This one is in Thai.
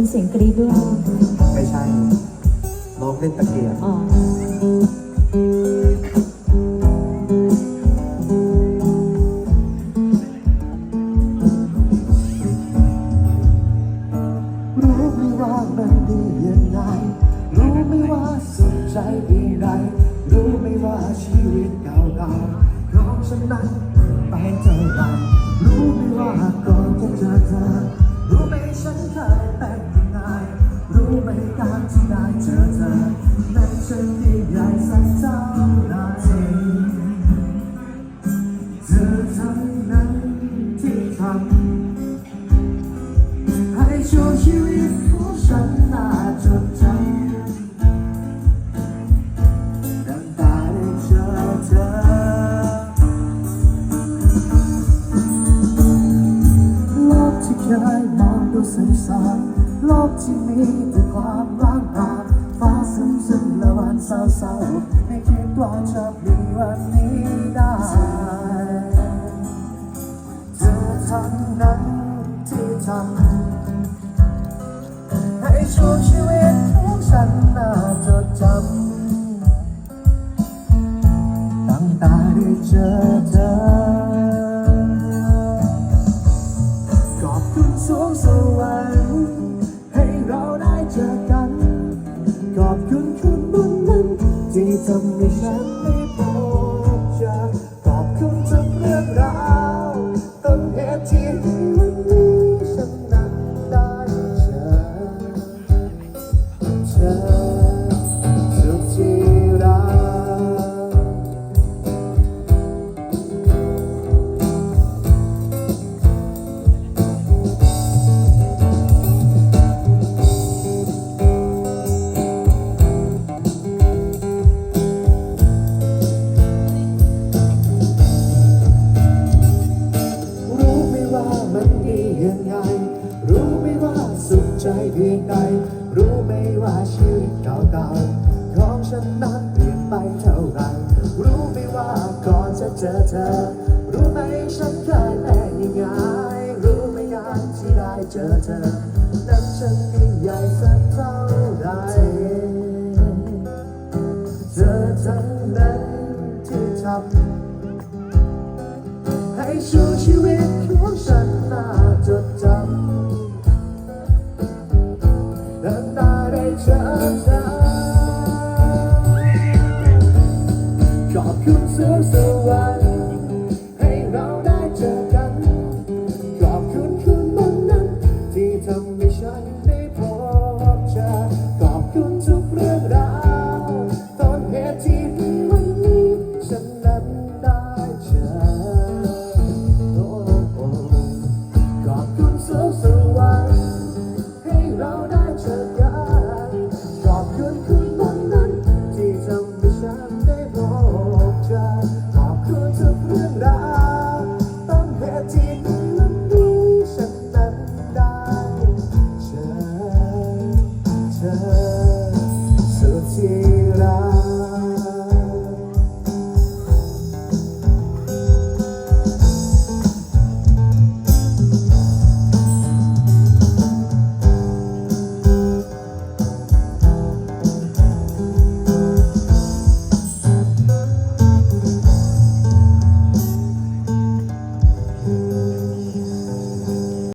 คุณเสียงกรี๊ดด้วยไม่ใช่น้องเล่นตะเกียบอ๋อรู้ไหมว่ามันดียังไงรู้ไหมว่าสุขใจเพียงใดรู้ไหมว่าชีวิตเก่าๆของฉันนั้น ไหมการที่ได้เจอเธอนั้นฉันยิ่งใหญ่สักเท่าไหรเธอเท่านั้นที่ทำให้ช่วงชีวิตของฉันน่าจดจำตั้งแต่ได้เจอเธอโลกที่เคยมองดูสงสาร โลกที่มีแต่ความร้างร่าฟ้าซึมซึมและวันเศร้าๆไม่คิดว่าจะมีวันนี้ได้เธอทั้งนั้นที่ทำ คุณคุณบุญนั้นที่ทำให้ฉันได้พบเจอขอบคุณทุกเรื่องราวต้นเหตุที่วันนี้ฉัน รู้ไหมว่าสุขใจเพียงใด รู้ไหมว่าชีวิตเก่าๆของฉันนั้นเปลี่ยนไปเท่าไร รู้ไหมว่าก่อนจะเจอเธอ รู้ไหมฉันเคยเป็นยังไงรู้ไหมการที่ได้เจอเธอนั้นฉันยิ่งใหญ่สักเท่าไหรเธอทั้งนั้นที่ทำให้ช่วงชีวิต so, so said